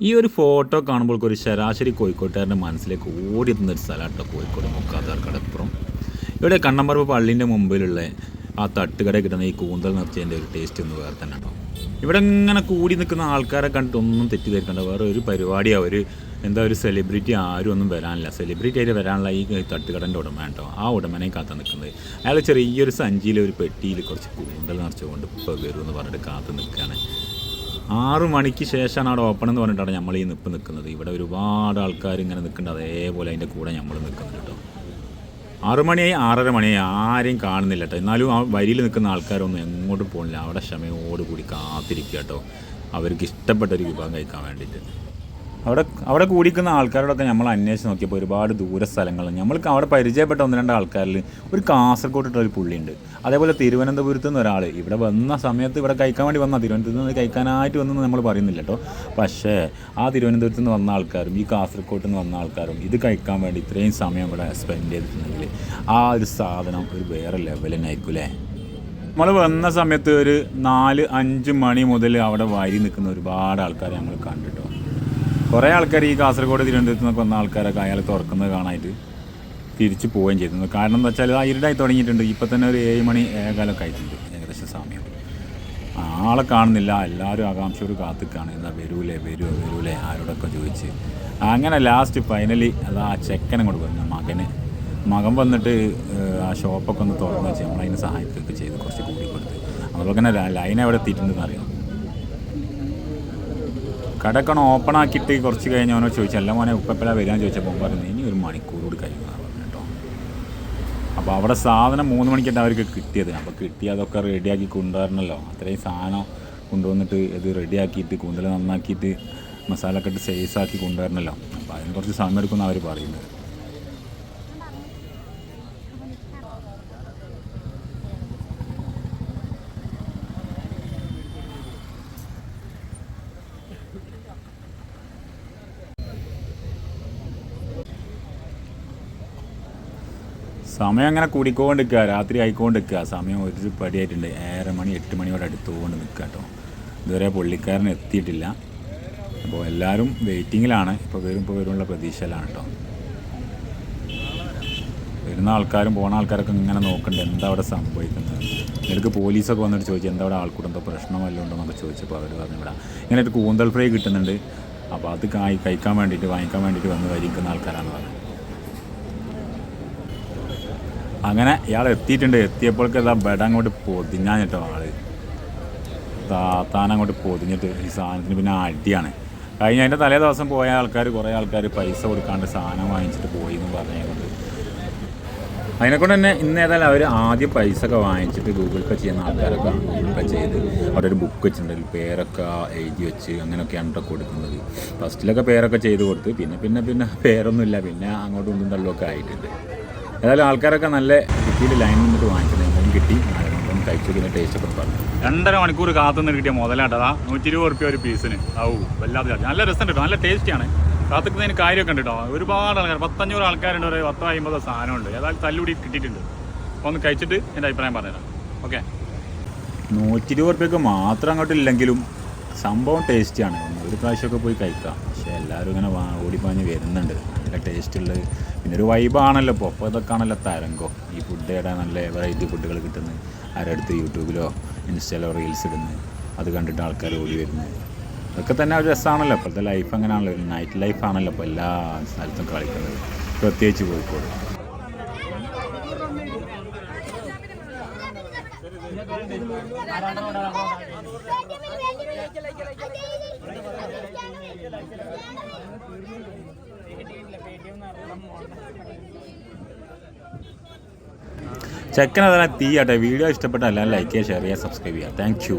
ഈ ഒരു ഫോട്ടോ കാണുമ്പോൾ ഒരു ശരാശരി കോഴിക്കോട്ടുകാരന്റെ മനസ്സിലേക്ക് ഓടി എത്തുന്ന ഒരു കേട്ടോ കോഴിക്കോട് മുക്കാതാർ കടപ്പുറം ഇവിടെ കണ്ണമ്പറമ്പ് പള്ളീന്റെ മുമ്പിലുള്ള ആ തട്ടുകട കിട്ടുന്ന ഈ കൂന്തൽ നിറച്ചതിന്റെ ഒരു ടേസ്റ്റ് ഒന്ന് വേറെ തന്നെ കേട്ടോ ഇവിടെ ഇങ്ങനെ കൂടി നിൽക്കുന്ന ആൾക്കാരെ കണ്ടിട്ട് ഒന്നും തെറ്റിദ്ധരിക്കണ്ട. വേറെ ഒരു പരിപാടിയാണ് ഒരു എന്താ ഒരു സെലിബ്രിറ്റി ആരും ഒന്നും വരാനില്ല. സെലിബ്രിറ്റി ആയിട്ട് വരാനുള്ള ഈ തട്ടുകടന്റെ ഉടമ കേട്ടോ ആ ഉടമനെ കാത്തു നിൽക്കുന്നത്. അയാൾ ചെറിയൊരു സഞ്ചിയിൽ ഒരു പെട്ടിയിൽ കുറച്ച് കൂന്തൽ നിറച്ചുകൊണ്ട് ഇപ്പോൾ വരുമെന്ന് പറഞ്ഞിട്ട് കാത്തു നിൽക്കുകയാണ്. ആറു മണിക്ക് ശേഷമാണ് അവിടെ ഓപ്പൺ എന്ന് പറഞ്ഞിട്ടാണ് നമ്മൾ ഈ നിപ്പ് നിൽക്കുന്നത് ഇവിടെ ഒരുപാട് ആൾക്കാർ ഇങ്ങനെ നിൽക്കുന്നുണ്ട്. അതേപോലെ അതിന്റെ കൂടെ നമ്മൾ നിൽക്കുന്നുണ്ട് കേട്ടോ. ആറു മണിയായി ആറര മണിയായി ആരെയും കാണുന്നില്ല കേട്ടോ. എന്നാലും ആ വരിയിൽ നിൽക്കുന്ന ആൾക്കാരൊന്നും എങ്ങോട്ടും പോകുന്നില്ല അവിടെ ക്ഷമയോടുകൂടി കാത്തിരിക്കുക കേട്ടോ. അവർക്ക് ഇഷ്ടപ്പെട്ട ഒരു വിഭാഗം കഴിക്കാൻ വേണ്ടിയിട്ട്. അവിടെ അവിടെ കൂടിക്കുന്ന ആൾക്കാരോടൊക്കെ നമ്മൾ അന്വേഷിച്ച് നോക്കിയപ്പോൾ ഒരുപാട് ദൂര സ്ഥലങ്ങൾ. നമ്മൾക്ക് അവിടെ പരിചയപ്പെട്ട ഒന്ന് രണ്ട് ആൾക്കാരിൽ ഒരു കാസർഗോഡ് ഒരു പുള്ളിയുണ്ട്. അതേപോലെ തിരുവനന്തപുരത്ത് നിന്ന് ഒരാൾ ഇവിടെ വന്ന സമയത്ത് ഇവിടെ കഴിക്കാൻ വേണ്ടി വന്ന. തിരുവനന്തപുരത്ത് നിന്ന് കഴിക്കാനായിട്ട് വന്നെന്ന് നമ്മൾ പറയുന്നില്ല കേട്ടോ. പക്ഷേ ആ തിരുവനന്തപുരത്ത് നിന്ന് വന്ന ആൾക്കാരും ഈ കാസർഗോഡ് നിന്ന് വന്ന ആൾക്കാരും ഇത് കഴിക്കാൻ വേണ്ടി ഇത്രയും സമയം ഇവിടെ സ്പെൻഡ് ചെയ്തിട്ടുണ്ടെങ്കിൽ ആ ഒരു സാധനം ഒരു വേറെ ആയിരിക്കും അല്ലേ? നമ്മൾ വന്ന സമയത്ത് ഒരു നാല് അഞ്ച് മണി മുതൽ അവിടെ വരി നിൽക്കുന്ന ഒരുപാട് ആൾക്കാരെ നമ്മൾ കണ്ടിട്ടോ. കുറേ ആൾക്കാർ ഈ കാസർഗോഡ് തിരുവനന്തപുരത്ത് നിന്നൊക്കെ വന്ന ആൾക്കാരൊക്കെ അയാൾ തുറക്കുന്നത് കാണാനായിട്ട് തിരിച്ചു പോവുകയും ചെയ്തിരുന്നു കാരണം എന്താ വെച്ചാൽ ആ ഇരുടായി തുടങ്ങിയിട്ടുണ്ട്. ഇപ്പം തന്നെ ഒരു ഏഴ് മണി ഏകാലൊക്കെ ആയിട്ടുണ്ട് ഏകദേശം സമയം. ആളെ കാണുന്നില്ല. എല്ലാവരും ആകാംക്ഷയോട് കാത്തിക്കാണ്. എന്താ വരൂലേ വരുമോ വരൂലേ? ആരോടൊക്കെ ചോദിച്ച്. അങ്ങനെ ലാസ്റ്റ് ഫൈനലി അത് ആ ചെക്കനെ കൊണ്ട് വന്നു. മകന്. മകൻ വന്നിട്ട് ആ ഷോപ്പൊക്കെ ഒന്ന് തുറന്ന് വെച്ച് നമ്മളതിന് സഹായിക്കുകയൊക്കെ ചെയ്ത് കുറച്ച് കൂടി കൊടുത്ത്. അതുപോലെ തന്നെ ലൈൻ എവിടെ എത്തിയിട്ടുണ്ടെന്ന് അറിയാം. കടക്കണം ഓപ്പൺ ആക്കിയിട്ട് കുറച്ച് കഴിഞ്ഞ് അവനോട് ചോദിച്ചു അല്ല മോനെ ഉപ്പപ്പല വരാൻ ചോദിച്ചപ്പോൾ പറഞ്ഞു ഇനി ഒരു മണിക്കൂർ കൂടി കഴിയുമെന്നാണ് പറഞ്ഞു കേട്ടോ. അപ്പോൾ അവിടെ സാധനം മൂന്ന് മണിക്കാണ് അവർക്ക് കിട്ടിയത്. അപ്പോൾ കിട്ടി അതൊക്കെ റെഡിയാക്കി കൊണ്ടുവരണമല്ലോ അത്രയും സാധനം കൊണ്ടുവന്നിട്ട് ഇത് റെഡിയാക്കിയിട്ട് കൂന്തൽ നന്നാക്കിയിട്ട് മസാല ഒക്കെ ഇട്ട് സൈസാക്കി കൊണ്ടുവരണമല്ലോ അപ്പോൾ അതിന് കുറച്ച് സമയം എടുക്കുമെന്ന് അവർ പറയുന്നത്. സമയം അങ്ങനെ കൂടിക്കൊണ്ടിരിക്കുക രാത്രി ആയിക്കൊണ്ടിരിക്കുക. സമയം ഒരു പടിയായിട്ടുണ്ട്. ഏഴര മണി എട്ട് മണിയോടെ അടുത്തുകൊണ്ട് നിൽക്കുക കേട്ടോ. ഇതുവരെ പുള്ളിക്കാരൻ എത്തിയിട്ടില്ല. അപ്പോൾ എല്ലാവരും വെയിറ്റിങ്ങിലാണ്. ഇപ്പോൾ വരും ഇപ്പോൾ വരുമുള്ള പ്രതീക്ഷയിലാണ് കേട്ടോ. വരുന്ന ആൾക്കാരും പോണ ആൾക്കാരൊക്കെ ഇങ്ങനെ നോക്കണ്ട്. എന്താ അവിടെ സംഭവിക്കുന്നത്? എനിക്ക് പോലീസൊക്കെ വന്നിട്ട് ചോദിച്ചു എന്താ അവിടെ ആൾക്കൂട്ടം? എന്തോ പ്രശ്നം വല്ലതും ഉണ്ടോ എന്നൊക്കെ ചോദിച്ചപ്പോൾ അവർ പറഞ്ഞു ഇവിടെ ഇങ്ങനെ ഒരു കൂന്തൽ ഫ്രൈ കിട്ടുന്നുണ്ട്. അപ്പോൾ അത് കഴിക്കാൻ വേണ്ടിയിട്ട് വാങ്ങിക്കാൻ വേണ്ടിയിട്ട് വന്ന് വരിക്കുന്ന ആൾക്കാരാണ് പറഞ്ഞത് അങ്ങനെ ഇയാൾ എത്തിയിട്ടുണ്ട്. എത്തിയപ്പോഴേക്ക് ഇതാ ബെഡ് അങ്ങോട്ട് പൊതിഞ്ഞാൻ കേട്ടോ ആൾ. താത്താൻ അങ്ങോട്ട് പൊതിഞ്ഞിട്ട് ഈ സാധനത്തിന് പിന്നെ അടിയാണ്. കഴിഞ്ഞ അതിന്റെ തലേ ദിവസം പോയ ആൾക്കാർ കുറേ ആൾക്കാർ പൈസ കൊടുക്കാണ്ട് സാധനം വാങ്ങിച്ചിട്ട് പോയി എന്ന് പറഞ്ഞുകൊണ്ട്. അതിനെക്കൊണ്ട് തന്നെ ഇന്ന് ഏതായാലും അവർ ആദ്യം പൈസ ഒക്കെ വാങ്ങിച്ചിട്ട് ഗൂഗിൾ പേ ചെയ്യുന്ന ആൾക്കാരൊക്കെ ഗൂഗിൾ പേ ചെയ്ത് അവിടെ ഒരു ബുക്ക് വെച്ചിട്ടുണ്ടെങ്കിൽ പേരൊക്കെ എഴുതി വെച്ച് അങ്ങനെയൊക്കെയാണ് കേട്ടോ കൊടുക്കുന്നത്. ഫസ്റ്റിലൊക്കെ പേരൊക്കെ ചെയ്ത് കൊടുത്ത് പിന്നെ പിന്നെ പിന്നെ പേരൊന്നുമില്ല. പിന്നെ അങ്ങോട്ടും ഇങ്ങോട്ടും തള്ളുമൊക്കെ ആയിട്ടുണ്ട്. ഏതായാലും ആൾക്കാരൊക്കെ നല്ല കിട്ടിയിൽ ലൈൻ നിന്നിട്ട് വാങ്ങിക്കുന്നത് എന്തെങ്കിലും കിട്ടി. കഴിച്ചു. പിന്നെ ടേസ്റ്റ് ഒക്കെ പറഞ്ഞു. രണ്ടര മണിക്കൂർ കാത്തുനിന്ന് കിട്ടിയ മുതലാട്ടതാ. നൂറ്റി ഇരുപത് റുപ്യ ഒരു പീസിന് ഔ വല്ലാതെ കാര്യം നല്ല രസം കേട്ടോ നല്ല ടേസ്റ്റിയാണ് കാത്തുക്കുന്നതിന് കാര്യമൊക്കെ ഉണ്ട് കേട്ടോ ഒരുപാട് ആൾക്കാർ പത്തഞ്ഞൂറ് ആൾക്കാരുണ്ട് ഒരു പത്തോ അമ്പതോ സാധനമുണ്ട്. ഏതായാലും തല്ലുകൂടി കിട്ടിയിട്ടുണ്ട്. അപ്പോൾ ഒന്ന് കഴിച്ചിട്ട് എന്റെ അഭിപ്രായം പറഞ്ഞുതരാം. ഓക്കെ നൂറ്റി ഇരുപത് റുപ്യക്ക് മാത്രം അങ്ങോട്ട് ഇല്ലെങ്കിലും സംഭവം ടേസ്റ്റിയാണ്. ഒരു പ്രാവശ്യമൊക്കെ പോയി കഴിക്കാം. പക്ഷേ എല്ലാവരും ഇങ്ങനെ ഓടിപ്പാഞ്ഞ് വരുന്നുണ്ട്. നല്ല ടേസ്റ്റുള്ളത് പിന്നെ ഒരു വൈബാണല്ലോ ഇപ്പോൾ അപ്പോൾ ഇതൊക്കെ ആണല്ലോ തരംഗം. ഈ ഫുഡ് നല്ല വെറൈറ്റി ഫുഡുകൾ കിട്ടുന്നത് ആരടുത്ത് യൂട്യൂബിലോ ഇൻസ്റ്റയിലോ റീൽസ് ഇടുന്നത് അത് കണ്ടിട്ട് ആൾക്കാർ ഓടി വരുന്നത് അതൊക്കെ തന്നെ ഒരു രസമാണല്ലോ ഇപ്പോഴത്തെ ലൈഫ് അങ്ങനെയാണല്ലോ. ഒരു നൈറ്റ് ലൈഫാണല്ലോ ഇപ്പോൾ എല്ലാ സ്ഥലത്തും കളിക്കുന്നത്. പ്രത്യേകിച്ച് കോഴിക്കോട്. ചെക്കൻ അതന്നെ തീയാട്ടെ വീഡിയോ ഇഷ്ടപ്പെട്ട എല്ലാം ലൈക്ക് ചെയ്യുക ഷെയർ ചെയ്യുക സബ്സ്ക്രൈബ് ചെയ്യുക താങ്ക് യു